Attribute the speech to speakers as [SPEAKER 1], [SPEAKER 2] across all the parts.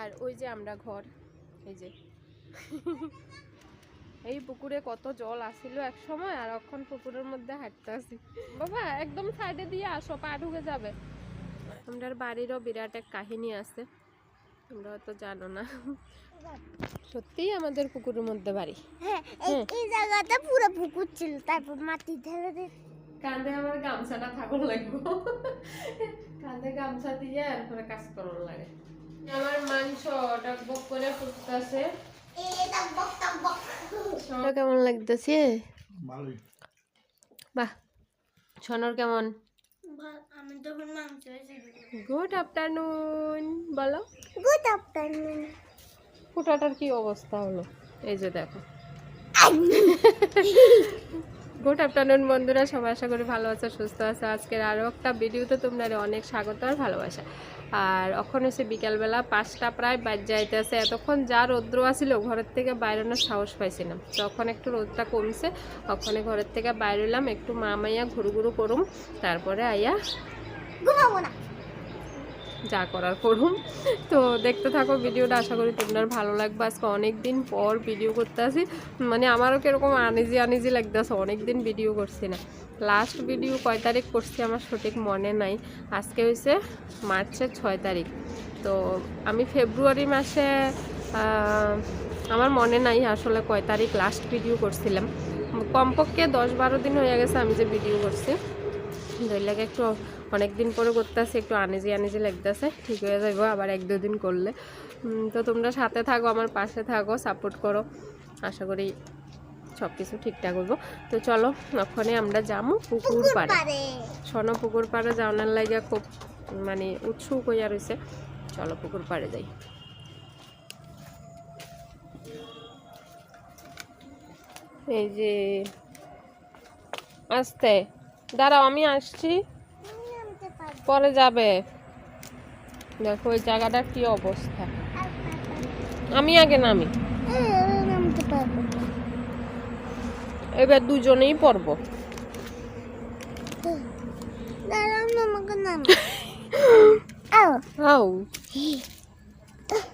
[SPEAKER 1] আর ওই যে আমরা ঘর এই যে। এই পুকুরে কত জল আসিল এক সময় আর এখন পুকুরের মধ্যে হাঁটতে আসি। বাবা একদম সাইডে দিয়ে আসো পা ঢুকে যাবে। আমাদের বাড়িরও বিরাট এক কাহিনী আছে। তোমরা হয়তো জানো না। সত্যিই আমাদের পুকুরের মধ্যে বাড়ি।
[SPEAKER 2] হ্যাঁ এই জায়গাটা পুরো পুকুর ছিল তারপর মাটি ঢেলে দিয়ে
[SPEAKER 1] কাঁধে আমার গামছাটা থাকুন লাগবো। কাঁধে গামছা দিয়ে এরপরে কাজ করার লাগে। আমার মাংস টকবক করে ফুটতেছে। কেমন লাগতেছে?
[SPEAKER 3] ভালোই।
[SPEAKER 1] বাহ সোনর কেমন?
[SPEAKER 2] আমি তখন মাংস
[SPEAKER 1] গুড আফটারনুন বলো।
[SPEAKER 2] গুড আফটারনুন
[SPEAKER 1] ফুটাটার কি অবস্থা হলো? এই যে দেখো। গুড আফটারনুন বন্ধুরা। সবাই আশা করি ভালো আছে সুস্থ আছে। আজকের আরও একটা ভিডিওতে তোমরা অনেক স্বাগত আর ভালোবাসা। আর এখন হচ্ছে বিকালবেলা পাঁচটা প্রায় বাজ যাইতেছে। এতক্ষণ যা রৌদ্র আসিল ঘরের থেকে বাইরানোর সাহস পাইছিলাম। তখন একটু রোদটা কমছে ওখানে ঘরের থেকে বাইরে এলাম একটু মা মাইয়া ঘুরু ঘুরু করুম তারপরে আইয়া
[SPEAKER 2] না।
[SPEAKER 1] যা করার করুম। তো দেখতে থাকো ভিডিওটা আশা করি তোমার ভালো লাগবে। আজকে অনেক দিন পর ভিডিও করতে আসি মানে আমারও কীরকম আনিজি আনিজি লাগতেছে অনেক দিন ভিডিও করছি না। লাস্ট ভিডিও কয় তারিখ করছি আমার সঠিক মনে নাই। আজকে হয়েছে মার্চের ছয় তারিখ। তো আমি ফেব্রুয়ারি মাসে আমার মনে নাই আসলে কয় তারিখ লাস্ট ভিডিও করছিলাম। কমপক্ষে দশ বারো দিন হয়ে গেছে আমি যে ভিডিও করছি। দুই লাগে একটু অনেক দিন পরে করতেছে, একটু আনিজি আনিজি লাগতেছে, ঠিক হয়ে যাব আবার এক দুদিন করলে। তো তোমরা সাথে থাকো, আমার পাশে থাকো সাপোর্ট করো। আশা করি সব কিছু ঠিকঠাক করব তো চলো ওখানে আমরা যাব পুকুর পাড়ে। শোনো পুকুর পাড়ে যাওয়ার লাগে খুব মানে উৎসুক হইয়া রয়েছে চলো পুকুর পাড়ে যাই। এই যে আসতে। দাঁড়াও আমি আসছি। পরে যাবে। দেখো ওই জায়গাটার কি অবস্থা। আমি আগে নামি।
[SPEAKER 2] নামতে পারব।
[SPEAKER 1] এবার দুজনেই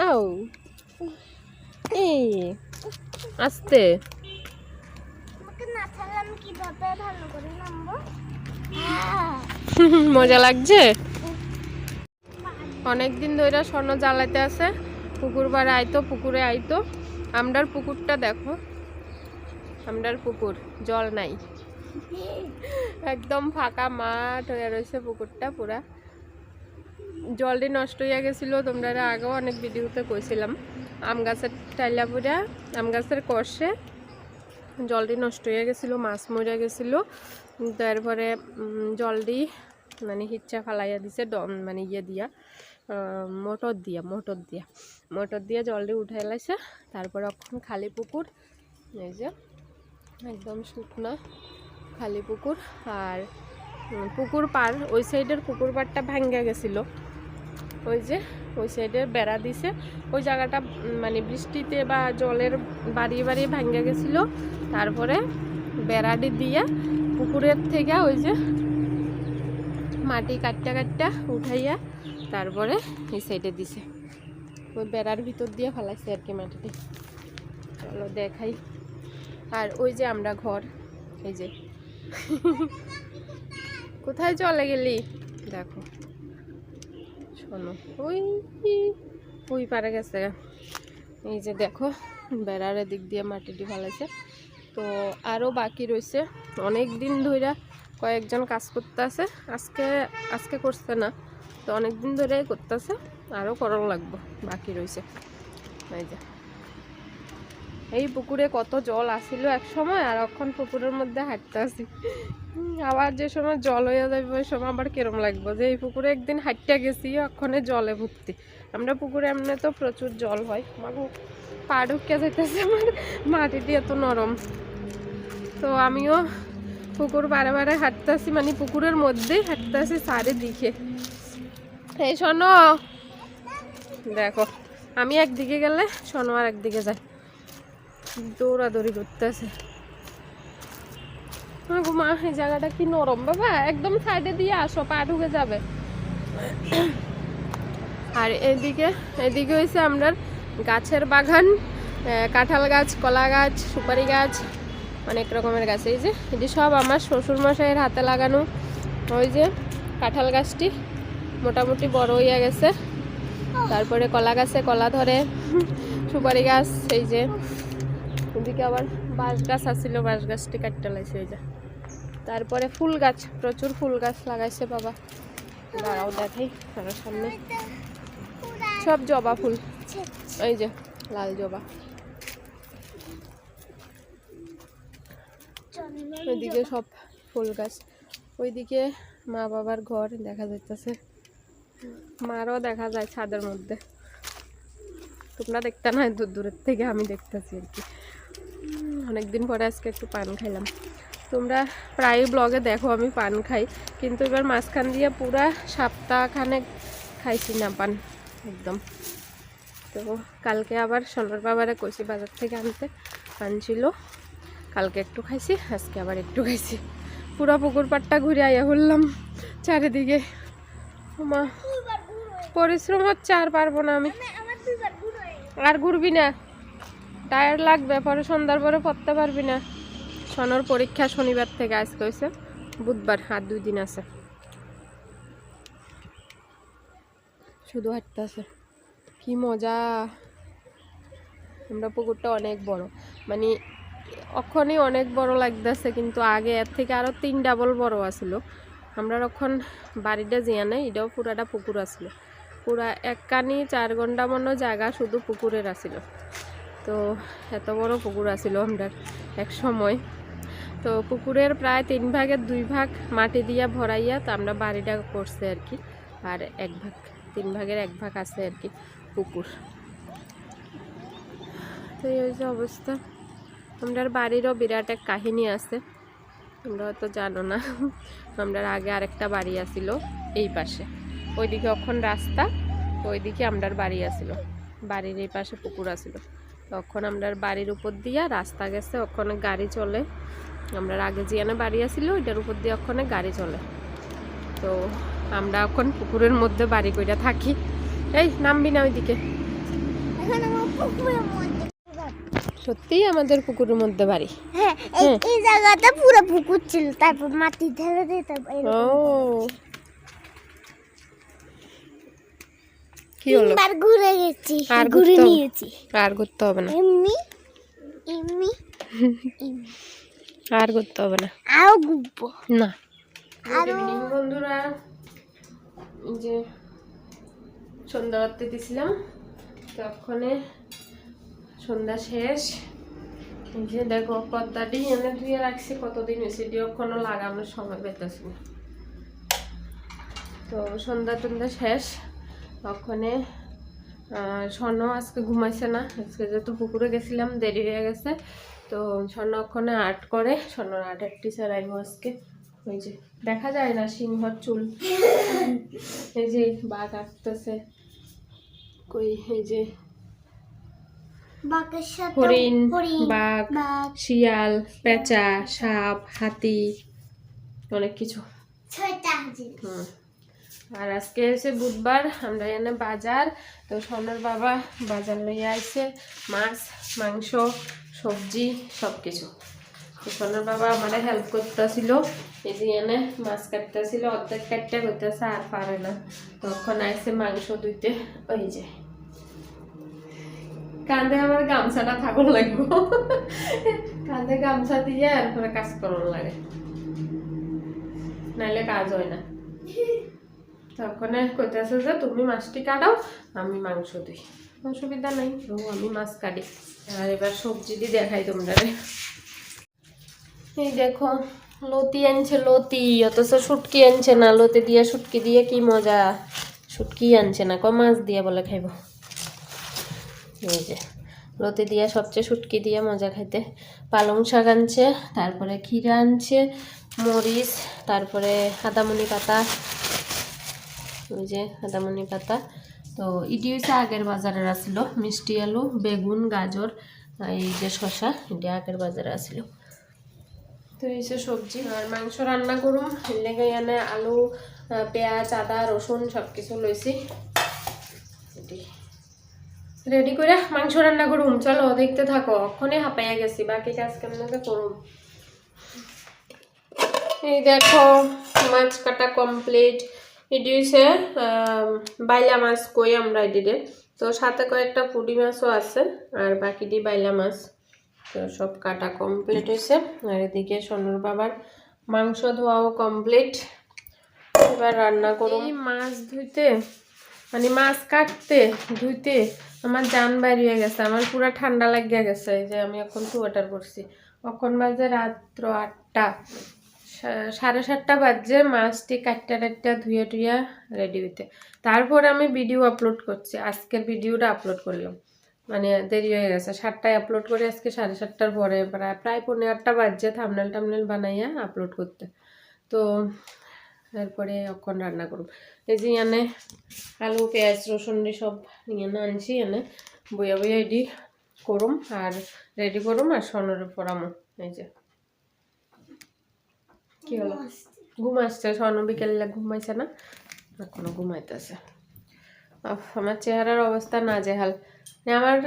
[SPEAKER 2] আও।
[SPEAKER 1] এই আস্তে। মজা লাগছে? অনেক দিন ধরে স্বর্ণ জ্বালাতে আছে। পুকুর পাড়ে আইতো পুকুরে আইতো। আমরার পুকুরটা দেখো। আমরার পুকুর, জল নাই। একদম ফাঁকা মাঠ হয়ে রয়েছে পুকুরটা পুরা। জলটি নষ্ট হয়ে গেছিল, তোমরা আগেও অনেক ভিডিওতে কইছিলাম। আম গাছের টাইলা পুরা, আম গাছের কষে জলটি নষ্ট হয়ে গেছিল, মাছ মরে গেছিল। তারপরে জলটি মানে হিচ্ছা ফালাইয়া দিছে ডম মানে ইয়ে দিয়া মোটর দিয়া মোটর দিয়া। মোটর দিয়ে জলটি উঠে লাইছে, তারপরে এখন খালি পুকুর, এই যে। একদম শুকনা খালি পুকুর আর পুকুর পার, ওই সাইডের পুকুর পাড়টা ভাঙ্গা গেছিল। ওই যে, ওই সাইডে বেড়া দিছে। ওই জায়গাটা মানে বৃষ্টিতে বা জলের বাড়িয়ে বাড়িয়ে ভাঙ্গা গেছিল। তারপরে বেড়াটি দিয়ে পুকুরের থেকে ওই যে মাটি কাটটা কাটটা উঠাইয়া তারপরে এই সাইডে দিছে। ওই বেড়ার ভিতর দিয়ে ফেলাইছে আর কি মাটিটি। চলো দেখাই। আর ওই যে আমরা ঘর, এই যে। কোথায় চলে গেলি? দেখো। শোনো, ওই ওই পারে গেছে। এই যে দেখো, বেড়ার দিক দিয়ে মাটিটি ফেলাইছে তো আরও বাকি রয়েছে। অনেক দিন ধরে কয়েকজন কাজ করতে আছে আজকে আজকে করছে না, তো অনেক দিন ধরে করতেছে। আরও করার লাগবে, বাকি রয়েছে এই যে। এই পুকুরে কত জল আসিল এক সময় আর এখন পুকুরের মধ্যে হাঁটতে আসি। আবার যে সময় জল হয়ে যাবে ওই সময় আবার কিরম লাগবে যে এই পুকুরে একদিন হাঁটতে গেছি ওখানে জলে ভর্তি। আমরা পুকুরে এমনি তো প্রচুর জল হয়, আমার পা ঢুকে যেতেছে আমার মাটিটি এত নরম। তো আমিও পুকুর বারে বারে হাঁটতেছি মানে পুকুরের মধ্যেই হাঁটতেছি চারিদিকে। এই শোনো, দেখো, আমি একদিকে গেলে শোনো আর একদিকে যায় দৌড়াদৌড়ি করতেছে। মা এই জায়গাটা কি নরম? বাবা একদম সাইডে দিয়ে আসো পা ঢুকে যাবে। আর এদিকে এদিকে হয়েছে আমরা গাছের বাগান কাঁঠাল গাছ কলা গাছ সুপারি গাছ অনেক রকমের গাছ। এই যে এটি সব আমার শ্বশুর মশাইয়ের হাতে লাগানো ওই যে কাঁঠাল গাছটি মোটামুটি বড় হইয়া গেছে। তারপরে কলা গাছে কলা ধরে সুপারি গাছ এই যে ওদিকে আবার বাঁশ গাছ আসছিল বাঁশ গাছটি কাটতে লাইছে ওই যে। তারপরে ফুল গাছ প্রচুর ফুল গাছ লাগাইছে বাবা। দাঁড়াও দেখাই আমার সামনে। সব জবা ফুল, এই যে লাল জবা। ওইদিকে সব ফুল গাছ ওইদিকে মা বাবার ঘর দেখা যাইতেছে। মারও দেখা যায় ছাদের মধ্যে। তোমরা দেখতে না, দূর দূরের থেকে আমি দেখতেছি আর কি। অনেকদিন পরে আজকে একটু পান খাইলাম। তোমরা প্রায় ব্লগে দেখো আমি পান খাই কিন্তু এবার মাঝখান দিয়ে পুরা সপ্তাহখানে খাইছি না পান একদম। তো কালকে আবার সোনার বাবারে কইছি বাজার থেকে আনতে পান ছিল। কালকে একটু খাইছি আজকে আবার একটু খাইছি। পুরো পুকুর পাড়টা ঘুরে আইয়া বললাম চারিদিকে। মা পরিশ্রম হচ্ছে আর পারব না আমি। আর ঘুরবি না। টায়ার লাগবে, পরে সন্ধ্যার পরে পড়তে পারবি না। সনর পরীক্ষা শনিবার থেকে আজকে হয়েছে বুধবার হাত দুই দিন আছে। শুধু হাঁটতে আছে কি মজা। আমরা পুকুরটা অনেক বড়। মানে অখনই অনেক বড় লাগতেছে, কিন্তু আগে এর থেকে আরও তিন ডাবল বড় আছিল। আমরা যখন বাড়িটা জিয়া নেই, এটাও পুরাটা পুকুর আছিল। পুরা এক কানি চার ঘণ্টা মনে জায়গা শুধু পুকুরের আছিল। তো এত বড় পুকুর আছিল আমরা এক সময়। তো পুকুরের প্রায় তিন ভাগের দুই ভাগ মাটি দিয়া ভরাইয়া তো আমরা বাড়িটা করছে আর কি, আর এক ভাগ, তিন ভাগের এক ভাগ আছে আর কি পুকুর। তো এই যে অবস্থা। আমরা বাড়িরও বিরাট এক কাহিনী আছে। তোমরা হয়তো জানো না আমরা আগে আরেকটা বাড়ি আছিল এই পাশে। ওইদিকে অখন রাস্তা ওইদিকে আমরার বাড়ি আছিল। বাড়ির এই পাশে পুকুর আছিল। তখন আমরা বাড়ির উপর দিয়া রাস্তা গেছে ওখানে গাড়ি চলে। আমরা আগে জিয়ানে বাড়ি আছিল ওইটার উপর দিয়ে ওখানে গাড়ি চলে। তো আমরা এখন পুকুরের মধ্যে বাড়ি কইরা থাকি। এই নামবি না ওইদিকে। সত্যিই আমাদের পুকুরের মধ্যে বাড়ি।
[SPEAKER 2] হ্যাঁ এই এই জায়গাটা পুরো পুকুর ছিল তারপর মাটি ঢেলে দিতাম
[SPEAKER 1] ও। কি হলো?
[SPEAKER 2] তিনবার ঘুরে গেছি
[SPEAKER 1] আর
[SPEAKER 2] ঘুরে নিয়েছি।
[SPEAKER 1] আর করতে হবে না।
[SPEAKER 2] এমনি এমনি।
[SPEAKER 1] আর করতে হবে না।
[SPEAKER 2] আরও ঘুরবো।
[SPEAKER 1] না।
[SPEAKER 2] আরও
[SPEAKER 1] বন্ধুরা। যে সন্ধ্যা করতে দিছিলাম তখনে সন্ধ্যা শেষ। যে দেখো পদ্মাটি এনে ধুয়ে রাখছি কতদিন হয়েছে এখনও লাগানোর সময় পেতেছি না। তো সন্ধ্যা টন্ধ্যা শেষ। ওখানে স্বর্ণ আজকে ঘুমাইছে না। আজকে যেহেতু পুকুরে গেছিলাম দেরি হয়ে গেছে। তো স্বর্ণ ওখানে আর্ট করে স্বর্ণর আর্টের টিচার আইব আজকে। ওই যে দেখা যায় না সিংহর চুল। এই যে বাঘ আঁকতেছে। কই এই যে হরিণ বাঘ শিয়াল পেঁচা সাপ হাতি অনেক কিছু। হুম। আর আজকে হচ্ছে বুধবার, আমরা এখানে বাজার। তো সোনার বাবা বাজার লইয়া আইছে, মাছ, মাংস, সবজি সব কিছু তো সোনার বাবা আমাদের হেল্প করতেছিল, এই যে এনে মাছ কাটতেছিল, অর্ধেক কাটতে করতেছে আর পারে না। তখন আইছে মাংস দুইতে ওই যে। কান্দে আমার গামছাটা থাকুন লাগবো। কান্দে গামছা দিয়ে আর পরে কাজ করার লাগে। নাইলে কাজ হয় না। তখন কইতেছে যে, তুমি মাছটি কাটাও, আমি মাংস দিই। অসুবিধা নাই ও আমি মাছ কাটি। আর এবার সবজি দিয়ে দেখাই তোমরা এই দেখো, লতি আনছে, লতি, অথচ শুটকি আনছে না। লতি দিয়ে শুটকি দিয়ে কি মজা? শুটকি আনছে না ক মাছ দিয়ে বলে খাইব? এই যে, লতি দিয়ে সবচেয়ে শুটকি দিয়ে মজা খাইতে। পালং শাক আনছে, তারপরে ক্ষীরা আনছে, মরিচ, তারপরে আদামনি পাতা ওই যে আদামনি পাতা। তো ইটি হচ্ছে আগের বাজারের আসলো। মিষ্টি আলু, বেগুন, গাজর এই যে শশা এটি আগের বাজারে আসলো। তো এই যে সবজি আর মাংস রান্না করুম। লেগে এনে আলু পেঁয়াজ, আদা, রসুন সব কিছু লইছি রেডি করে মাংস রান্না করুম। চলো দেখতে থাকো। অক্ষণে হাঁপাইয়া গেছি। বাকি কাজ কেমন করুম? এই দেখো, মাছ কাটা কমপ্লিট। এটি হচ্ছে বাইলা মাছ কই আমরা এটিতে তো সাথে কয়েকটা পুঁটি মাছও আছে, আর বাকিটি বাইলা মাছ তো সব কাটা কমপ্লিট হয়েছে। আর এদিকে সোনুর বাবার মাংস ধোয়াও কমপ্লিট এবার রান্না এই মাছ ধুইতে মানে মাছ কাটতে, ধুইতে আমার জান বাইরে গেছে। আমার পুরো ঠান্ডা লাগিয়ে গেছে। যে আমি এখন সোয়েটার পরছি এখন বাজে রাত্র আটটা। সাড়ে সাতটা বাজে মাছটি কাটটা টাটটা ধুয়ে টুইয়া রেডি হইতে। তারপর আমি ভিডিও আপলোড করছি, আজকের ভিডিওটা আপলোড করলাম। মানে দেরি হয়ে গেছে, সাতটায় আপলোড করে আজকে সাড়ে সাতটার পরে, প্রায় প্রায় পনেরো আটটা বাজছে থামনেল টামনেল বানাইয়া আপলোড করতে। তো তারপরে অক্ষণ রান্না করব। এই যে এনে আলু, পেঁয়াজ, রসুন সব নিয়ে না আনছি, এনে বইয়া বইয়া এডি করুম, আর রেডি করুম, আর সোনরে পরামো এই যে। কি হলো? ঘুম আসছে স্বর্ণ বিকেলে ঘুমাইছে না? এখনও ঘুমাইতেছে। আমার চেহারার অবস্থা না জেহাল আমার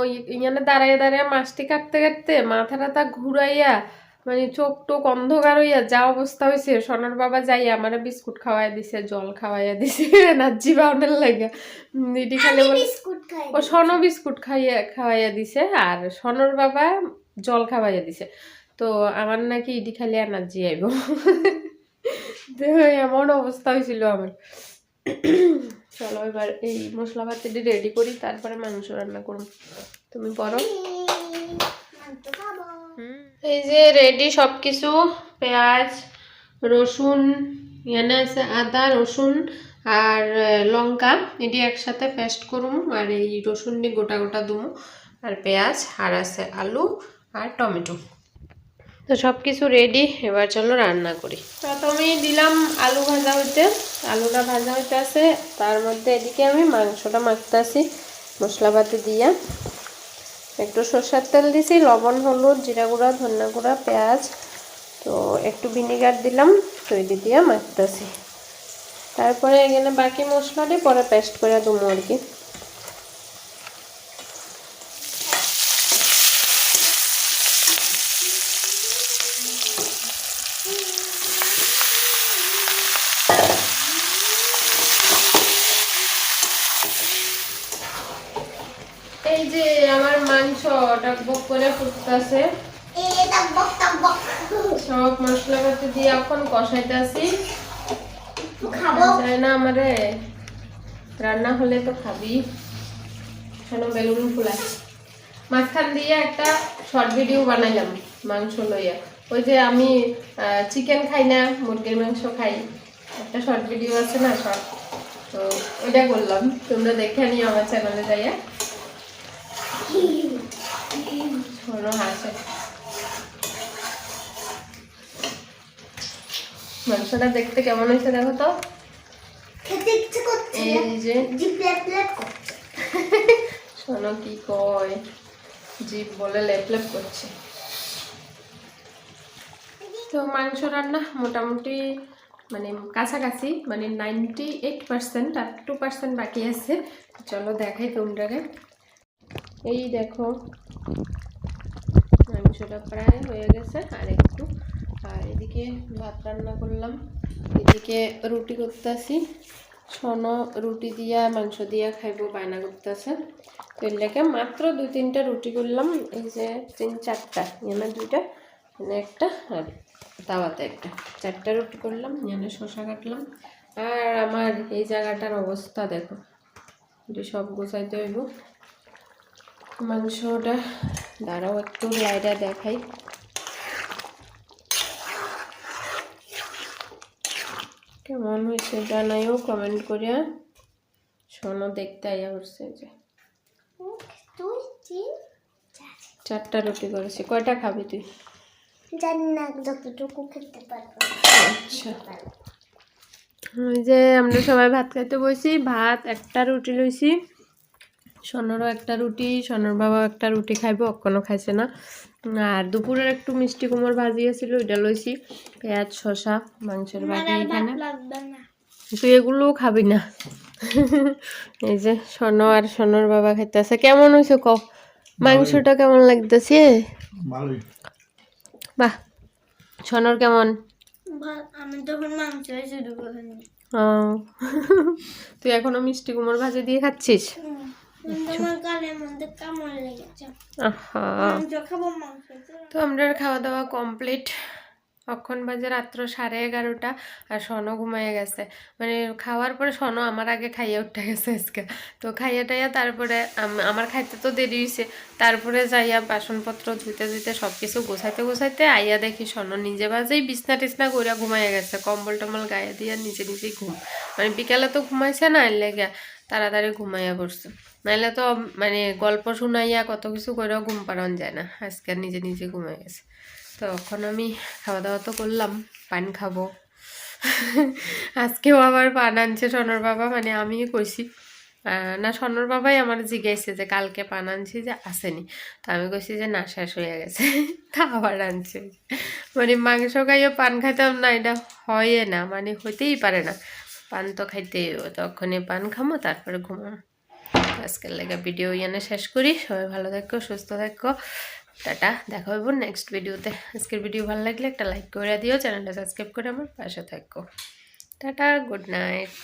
[SPEAKER 1] ওই ইয়ানে দাঁড়াইয়া দাঁড়াইয়া মাছটি কাটতে কাটতে মাথা টাথা ঘুরাইয়া মানে চোখ টোক অন্ধকার হইয়া যা অবস্থা হয়েছে সোনার বাবা যাই আমার বিস্কুট খাওয়াই দিছে জল খাওয়াইয়া দিছে এনার্জি বাউন্ডের লাগে। দিদি খালি বলে
[SPEAKER 2] বিস্কুট খাই
[SPEAKER 1] ও সন বিস্কুট খাইয়া খাওয়াইয়া দিছে আর সনর বাবা জল খাওয়াইয়া দিছে। তো আমার নাকি ইডি খালি এনার্জি আইব। এমন অবস্থা হয়েছিল আমার। চলো এবার এই মশলা পাতিটি রেডি করি, তারপরে মাংস রান্না করুন তুমি পরো এই যে রেডি সব কিছু পেঁয়াজ, রসুন এনে আছে আদা, রসুন আর লঙ্কা। এটি একসাথে পেস্ট করুম আর এই রসুন দিয়ে গোটা গোটা দুমু। আর পেঁয়াজ, আর আছে আলু, আর টমেটো। তো সব কিছু রেডি এবার চলো রান্না করি। প্রথমেই দিলাম আলু ভাজা হইতে। আলুটা ভাজা হইতে আছে, তার মধ্যে এদিকে আমি মাংসটা মাখতে আসি মশলাপাতি দিয়া। একটু সর্ষের তেল দিছি, লবণ, হলুদ, জিরা গুঁড়া, ধনিয়া গুঁড়া, পেঁয়াজ, তো একটু ভিনেগার দিলাম, তৈরি দিয়ে মাখতেছি। তারপরে এখানে বাকি মশলাটি পরে পেস্ট করে দেবো আর কি এই যে আমার মাংস টকবক
[SPEAKER 2] টকবক
[SPEAKER 1] সব মশলাপাতি দিয়ে এখন কষাইতেছি।
[SPEAKER 2] খাব।
[SPEAKER 1] চাই না আমারে। রান্না হলে তো খাবি। কেন বেলুন ফুলাই মাঝখান দিয়ে একটা শর্ট ভিডিও বানাইলাম মাংস লইয়া। ওই যে আমি চিকেন খাই না মুরগির মাংস খাই। একটা শর্ট ভিডিও আছে না শর্ট। তো ওইটা করলাম। তোমরা দেখে নিও আমার চ্যানেলে যাইয়া। শোনো হাসে মাংসটা দেখতে কেমন হয়েছে দেখো তো
[SPEAKER 2] খেতে ইচ্ছে করছে
[SPEAKER 1] এই যে
[SPEAKER 2] জি প্লেট প্লেট করছে
[SPEAKER 1] শোনো কি কয় জীব বলে লেপ লেপ করছে তো মাংস রান্না মোটামুটি মানে কাছাকাছি মানে নাইনটি এইট পার্সেন্ট আর টু পার্সেন্ট বাকি আছে চলো দেখাই তোমরাকে এই দেখো মাংসটা প্রায় হয়ে গেছে, আর একটু, আর এদিকে ভাত রান্না করলাম। এদিকে রুটি করতেছি। সোনো রুটি দিয়া, মাংস দিয়া খাইবো, বায়না করতেছে। তো এর লেগে মাত্র দুই তিনটা রুটি করলাম, এই যে তিন চারটা এখানে দুইটা এখানে একটা, আর তাওয়াতে একটা। চারটা রুটি করলাম এখানে শসা কাটলাম। আর আমার এই জায়গাটার অবস্থা দেখো, এটি সব গোছাইতে হইব। মাংসটা দাঁড়াও একটু লাইটা দেখাই। কেমন হয়েছে জানাইও কমেন্ট করিয়া শোনো দেখতে আইয়া করছে যে। চারটা রুটি করেছি কয়টা খাবি তুই?
[SPEAKER 2] জানি না যতটুকু খেতে পারব।
[SPEAKER 1] আচ্ছা। ওই যে আমরা সবাই ভাত খাইতে বসি ভাত একটা রুটি লইছি। সোনারও একটা রুটি সোনার বাবা একটা রুটি খাইবো অক্ষণও খাইছে না। আর দুপুরের একটু মিষ্টি কুমড় ভাজি আছিল ওইটা লইছি। পেঁয়াজ শসা মাংসের বাটি এখানে। তুই এগুলোও খাবি না। এই যে সোনো আর সোনোর বাবা খাইতে খাইতেছে। কেমন হয়েছে ক মাংসটা কেমন লাগতেছে? বাহ সোনোর কেমন?
[SPEAKER 2] আমি তখন মাংস
[SPEAKER 1] ও। তুই এখনও মিষ্টি কুমড় ভাজি দিয়ে খাচ্ছিস? তো আমরা খাওয়া দাওয়া কমপ্লিট অক্ষণ বাজে রাত্র সাড়ে এগারোটা আর সনও ঘুমাইয়ে গেছে। মানে খাওয়ার পরে সনও আমার আগে খাইয়ে উঠে গেছে আজকে। তো খাইয়ে টাইয়া তারপরে আমার খাইতে তো দেরি হয়েছে তারপরে যাইয়া বাসনপত্র ধুইতে ধুইতে সব কিছু গোছাইতে গোছাইতে আইয়া দেখি সন নিজে বাজেই বিছনা টিছনা করিয়া ঘুমাইয়া গেছে। কম্বল টম্বল গায়ে দিয়া নিজে নিজেই ঘুম। মানে বিকালে তো ঘুমাইছে না এর লেগে তাড়াতাড়ি ঘুমাইয়া পড়ছে। নাইলে তো মানে গল্প শুনাইয়া কত কিছু করেও ঘুম পাড়ান যায় না। আজকে নিজে নিজে ঘুমাই গেছে। তো এখন আমি খাওয়া দাওয়া তো করলাম, পান খাব। আজকেও আবার পান আনছে সনর বাবা মানে আমি কইছি। না, সনর বাবাই আমার জিজ্ঞাসছে যে কালকে পান আনছি যে আসেনি। তো আমি কইছি যে না, শেষ হয়ে গেছে। তা আবার আনছে। মানে মাংস খাইয়ে পান খাইতাম না, এটা হয় না মানে হইতেই পারে না। পান তো খাইতে তখনই পান খামো, তারপরে ঘুমাম আজকের লেগে ভিডিও এনে শেষ করি। সবাই ভালো থাকো, সুস্থ থাকো। টাটা, দেখা হইব নেক্সট ভিডিওতে আজকের ভিডিও ভালো লাগলে একটা লাইক করে দিও, চ্যানেলটা সাবস্ক্রাইব করে আমার পাশে থাকো। Tata good night